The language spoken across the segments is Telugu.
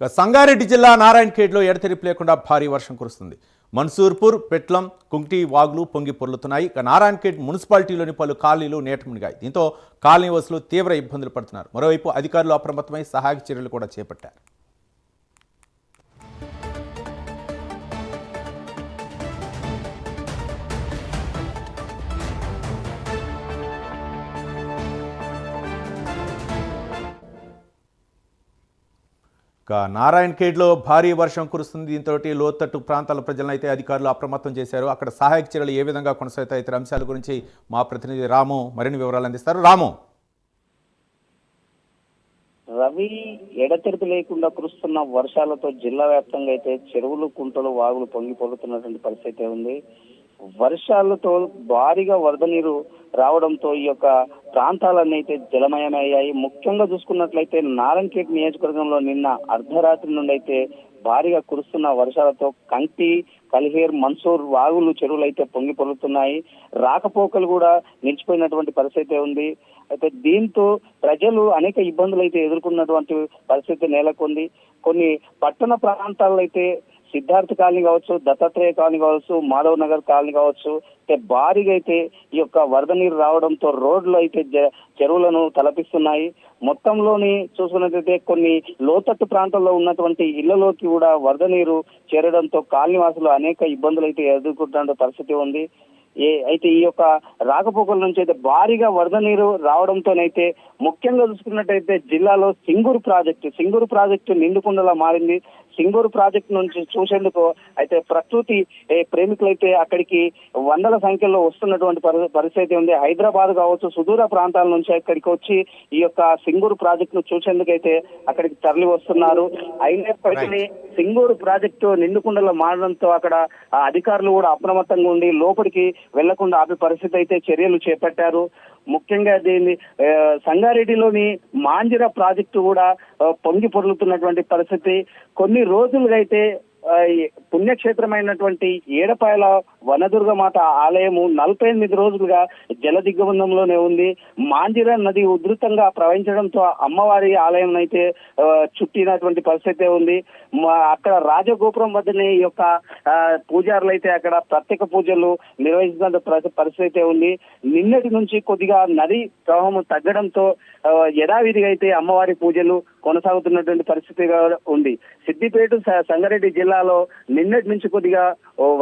ఇక సంగారెడ్డి జిల్లా నారాయణఖేడ్లో ఎడతెరిపి లేకుండా భారీ వర్షం కురుస్తుంది. మన్సూర్పూర్ పెట్లం కుంటి వాగులు పొంగి పొర్లుతున్నాయి. ఇక నారాయణఖేడ్ మున్సిపాలిటీలోని పలు కాలనీలు నేట మునిగాయి. దీంతో కాలనీ వసులు తీవ్ర ఇబ్బందులు పడుతున్నారు. మరోవైపు అధికారులు అప్రమత్తమై సహాయక చర్యలు కూడా చేపట్టారు. నారాయణ ఖేడ్లో భారీ వర్షం కురుస్తుంది. దీంతో లోతట్టు ప్రాంతాల ప్రజలను అయితే అధికారులు అప్రమత్తం చేశారు. అక్కడ సహాయక చర్యలు ఏ విధంగా కొనసాగుతాయి? ఇతర అంశాల గురించి మా ప్రతినిధి రాము మరిన్ని వివరాలు అందిస్తారు. రాము. రవి ఎడతెరిపి లేకుండా కురుస్తున్న వర్షాలతో జిల్లా వ్యాప్తంగా అయితే చెరువులు కుంటలు వాగులు పొంగి పొరుతున్నటువంటి పరిస్థితి ఉంది. వర్షాలతో భారీగా వరద నీరు రావడంతో ఈ యొక్క ప్రాంతాలన్నీ అయితే జలమయమయ్యాయి. ముఖ్యంగా చూసుకున్నట్లయితే నారంకేట్ నియోజకవర్గంలో నిన్న అర్ధరాత్రి నుండి అయితే భారీగా కురుస్తున్న వర్షాలతో కంటి కలిహేర్ మన్సూర్ వాగులు చెరువులు అయితే పొంగి పొరుతున్నాయి రాకపోకలు కూడా నిలిచిపోయినటువంటి పరిస్థితి ఉంది. అయితే దీంతో ప్రజలు అనేక ఇబ్బందులు అయితే ఎదుర్కొన్నటువంటి పరిస్థితి నెలకొంది. కొన్ని పట్టణ ప్రాంతాల్లో అయితే సిద్ధార్థ కాలనీ కావచ్చు దత్తాత్రేయ కాలనీ కావచ్చు మాధవ్ నగర్ కాలనీ కావచ్చు అంటే భారీగా అయితే ఈ యొక్క వరద నీరు రావడంతో రోడ్లు అయితే చెరువులను తలపిస్తున్నాయి. మొత్తంలోని చూసుకున్నట్లయితే కొన్ని లోతట్టు ప్రాంతంలో ఉన్నటువంటి ఇళ్ళలోకి కూడా వరద నీరు చేరడంతో కాలనీవాసులు అనేక ఇబ్బందులు అయితే ఎదుర్కొంటున్న పరిస్థితి ఉంది. ఏ అయితే ఈ యొక్క రాకపోకల నుంచి అయితే భారీగా వరద నీరు రావడంతోనైతే ముఖ్యంగా చూసుకున్నట్టయితే జిల్లాలో సింగూరు ప్రాజెక్టు సింగూరు ప్రాజెక్టు నిండుకుండలా మారింది. సింగూరు ప్రాజెక్టు నుంచి చూసేందుకు అయితే ప్రకృతి ఏ, ప్రేమికులైతే అక్కడికి వందల సంఖ్యలో వస్తున్నటువంటి పరి- పరిస్థితి ఉంది. హైదరాబాద్ కావచ్చు సుదూర ప్రాంతాల నుంచి అక్కడికి వచ్చి ఈ యొక్క సింగూరు ప్రాజెక్ట్ను చూసేందుకైతే అక్కడికి తరలి వస్తున్నారు. అయినప్పటికీ సింగూరు ప్రాజెక్టు నిండుకుండలో మారడంతో అక్కడ అధికారులు కూడా అప్రమత్తంగా ఉండి లోపలికి వెళ్ళకుండా ఆపే పరిస్థితి అయితే చర్యలు చేపట్టారు. ముఖ్యంగా దీన్ని సంగారెడ్డిలోని మాంజిరా ప్రాజెక్టు కూడా పొంగి పొరులుతున్నటువంటి పరిస్థితి. కొన్ని రోజులుగా అయితే పుణ్యక్షేత్రమైనటువంటి ఏడపాయల వనదుర్గ మాత ఆలయము నలభై ఎనిమిది రోజులుగా జల దిగ్బంధంలోనే ఉంది. మాంజిర నది ఉధృతంగా ప్రవహించడంతో అమ్మవారి ఆలయం అయితే చుట్టినటువంటి పరిస్థితి ఉంది. మా అక్కడ రాజగోపురం వద్దనే ఈ యొక్క పూజారులు అయితే అక్కడ ప్రత్యేక పూజలు నిర్వహిస్తున్న పరిస్థితి ఉంది. నిన్నటి నుంచి కొద్దిగా నది ప్రవాహం తగ్గడంతో యథావిధిగా అయితే అమ్మవారి పూజలు కొనసాగుతున్నటువంటి పరిస్థితి ఉంది. సిద్దిపేట సంగారెడ్డి జిల్లాలో నిన్నటి నుంచి కొద్దిగా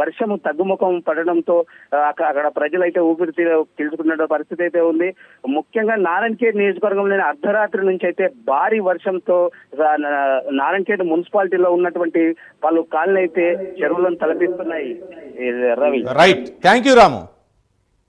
వర్షము తగ్గుముఖం పడడంతో అక్కడ అక్కడ ప్రజలైతే ఊపిరి తీ- పీల్చుకున్న పరిస్థితి అయితే ఉంది. ముఖ్యంగా నారాయణఖేడ్ నియోజకవర్గంలోని అర్ధరాత్రి నుంచి అయితే భారీ వర్షంతో నారాయణఖేడ్ మున్సిపాలిటీలో ఉన్నటువంటి పలు కాళ్ళు అయితే చెరువులను తలపిస్తున్నాయి. Ravi. Right thank you Ramu